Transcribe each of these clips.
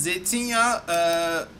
zeytinyağı e,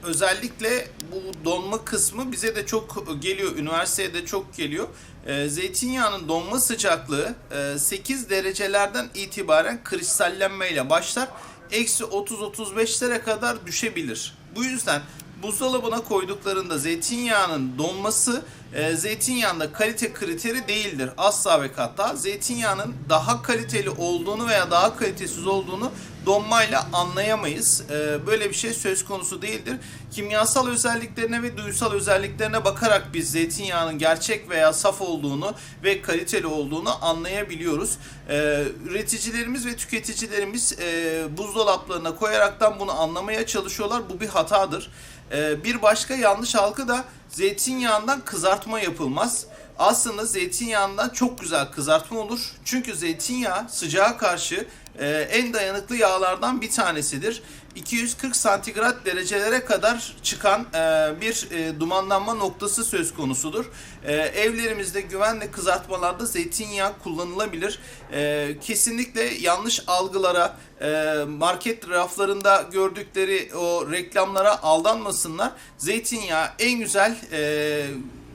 özellikle bu donma kısmı bize de çok geliyor. Üniversiteye de çok geliyor. E, zeytinyağının donma sıcaklığı e, 8 derecelerden itibaren kristallenmeyle başlar. Eksi 30-35'lere kadar düşebilir. Bu yüzden buzdolabına koyduklarında zeytinyağının donması e, zeytinyağında kalite kriteri değildir. Asla ve kata zeytinyağının daha kaliteli olduğunu veya daha kalitesiz olduğunu donmayla anlayamayız. E, böyle bir şey söz konusu değildir. Kimyasal özelliklerine ve duysal özelliklerine bakarak biz zeytinyağının gerçek veya saf olduğunu ve kaliteli olduğunu anlayabiliyoruz. E, üreticilerimiz ve tüketicilerimiz e, buzdolaplarına koyaraktan bunu anlamaya çalışıyorlar. Bu bir hatadır. E, bir başka yanlış algı da zeytinyağından kızartma yapılmaz. Aslında zeytinyağından çok güzel kızartma olur. Çünkü zeytinyağı sıcağa karşı e, en dayanıklı yağlardan bir tanesidir. 240 santigrat derecelere kadar çıkan e, bir e, dumanlanma noktası söz konusudur. E, evlerimizde güvenle kızartmalarda zeytinyağı kullanılabilir. E, kesinlikle yanlış algılara, e, market raflarında gördükleri o reklamlara aldanmasınlar. Zeytinyağı en güzel e,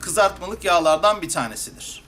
kızartmalık yağlardan bir tanesidir.